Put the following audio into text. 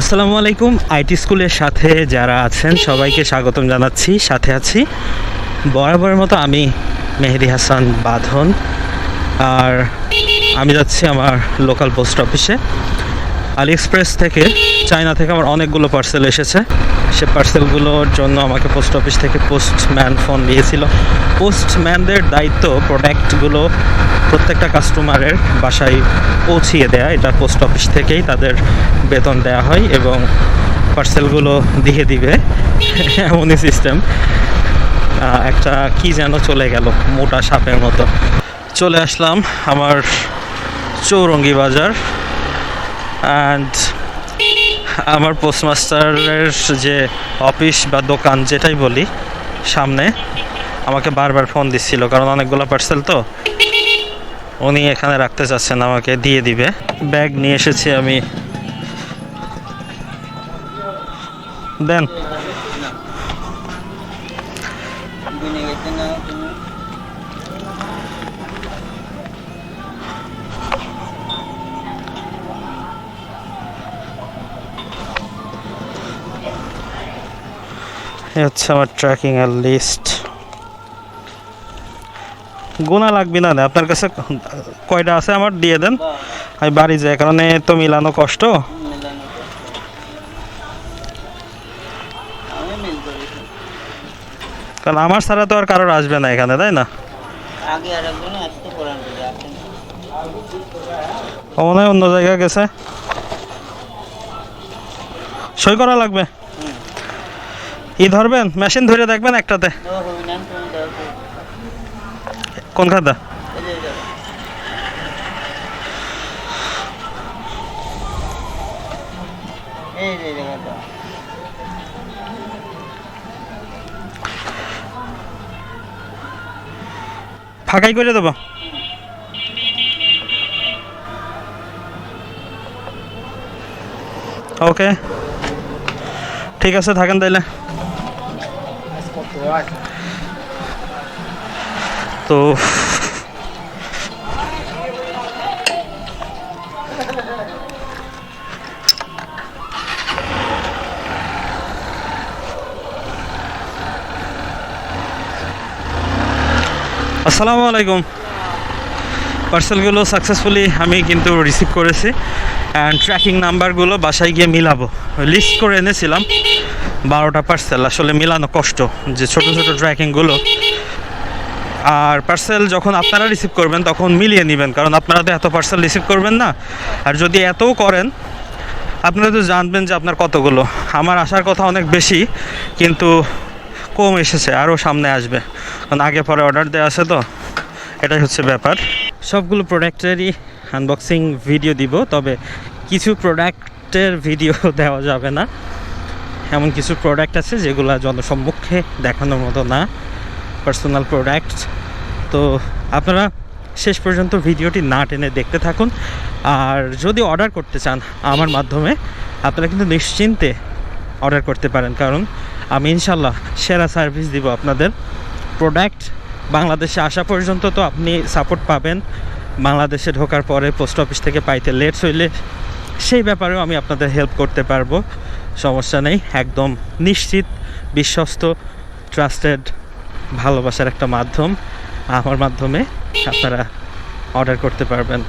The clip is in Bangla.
আসসালামু আলাইকুম, আইটি স্কুলের সাথে যারা আছেন, সবাইকে স্বাগতম জানাচ্ছি, সাথে আছি। বরাবরের মতো আমি মেহেদি হাসান বাঁধন, আর আমি যাচ্ছি আমার লোকাল পোস্ট অফিসে আলি এক্সপ্রেস থেকে চায়না থেকে আমার অনেকগুলো পার্সেল এসেছে। সে পার্সেলগুলোর জন্য আমাকে পোস্ট অফিস থেকে পোস্টম্যান ফোন দিয়েছিল। পোস্টম্যানদের দায়িত্ব প্রোডাক্টগুলো প্রত্যেকটা কাস্টমারের বাসায় পৌঁছিয়ে দেয়া। এটা পোস্ট অফিস থেকেই তাদের বেতন দেওয়া হয় এবং পার্সেলগুলো দিয়ে দিবে। এমনই সিস্টেম একটা কি যেন চলে গেল, মোটা সাপের মতো। চলে আসলাম আমার চৌরঙ্গি বাজার। অ্যান্ড আমার পোস্টমাস্টারের যে অফিস বা দোকান যেটাই বলি, সামনে আমাকে বারবার ফোন দিচ্ছিল, কারণ অনেকগুলো পার্সেল তো। উনি এখানে রাখতে চাচ্ছেন, আমাকে দিয়ে দিবে। ব্যাগ নিয়ে এসেছি আমি। দেন। এ হচ্ছে আমার ট্র্যাকিং এর লিস্ট গোনা লাগবে না আপনার কাছে কয়টা আছে আমার দিয়ে দেন আমি বাড়ি যাই কারণ তো মিলানো কষ্ট। কারণ আমার ছাড়া তো আর কারোর আসবে না এখানে তাই না? ও মনে হয় অন্য জায়গায় গেছে। সই করা লাগবে। ই ধরবেন মেশিন ধরে দেখবেন একটাতে। কোন খাতা? ফাঁকাই করে দেবো। ওকে। ঠিক আছে থাকেন তাইলে। তো আসসালামু আলাইকুম। পার্সেলগুলো সাকসেসফুলি আমি কিন্তু রিসিভ করেছি। অ্যান্ড ট্র্যাকিং নাম্বারগুলো বাসায় গিয়ে মিলাবো। লিস্ট করে এনেছিলাম, বারোটা পার্সেল আসলে মিলানো কষ্ট, যে ছোট ছোট ট্র্যাকিংগুলো আর পার্সেল যখন আপনারা রিসিভ করবেন, তখন মিলিয়ে নেবেন, কারণ আপনারা তো এত পার্সেল রিসিভ করবেন না। আর যদি এতও করেন, আপনারা তো জানবেন যে আপনার কতগুলো। আমার আসার কথা অনেক বেশি, কিন্তু কম এসেছে, আরও সামনে আসবে। কারণ আগে পরে অর্ডার দেওয়া আছে তো, এটাই হচ্ছে ব্যাপার। সবগুলো প্রোডাক্টেরই আনবক্সিং ভিডিও দিব, তবে কিছু প্রোডাক্টের ভিডিও দেওয়া যাবে না। এমন কিছু প্রোডাক্ট আছে যেগুলো জনসম্মুখে দেখানোর মতো না পার্সোনাল প্রোডাক্ট তো আপনারা শেষ পর্যন্ত ভিডিওটি না টেনে দেখতে থাকুন। আর যদি অর্ডার করতে চান আমার মাধ্যমে, আপনারা কিন্তু নিশ্চিন্তে অর্ডার করতে পারেন। কারণ আমি ইনশাল্লাহ সেরা সার্ভিস দিব আপনাদের। প্রোডাক্ট বাংলাদেশে আসা পর্যন্ত তো আপনি সাপোর্ট পাবেন। বাংলাদেশে ঢোকার পরে পোস্ট অফিস থেকে পাইতে লেট হইলে সেই ব্যাপারেও আমি আপনাদের হেল্প করতে পারব। সমস্যা নেই, একদম নিশ্চিত বিশ্বস্ত ট্রাস্টেড ভালোবাসার একটা মাধ্যম। আমার মাধ্যমে আপনারা অর্ডার করতে পারবেন।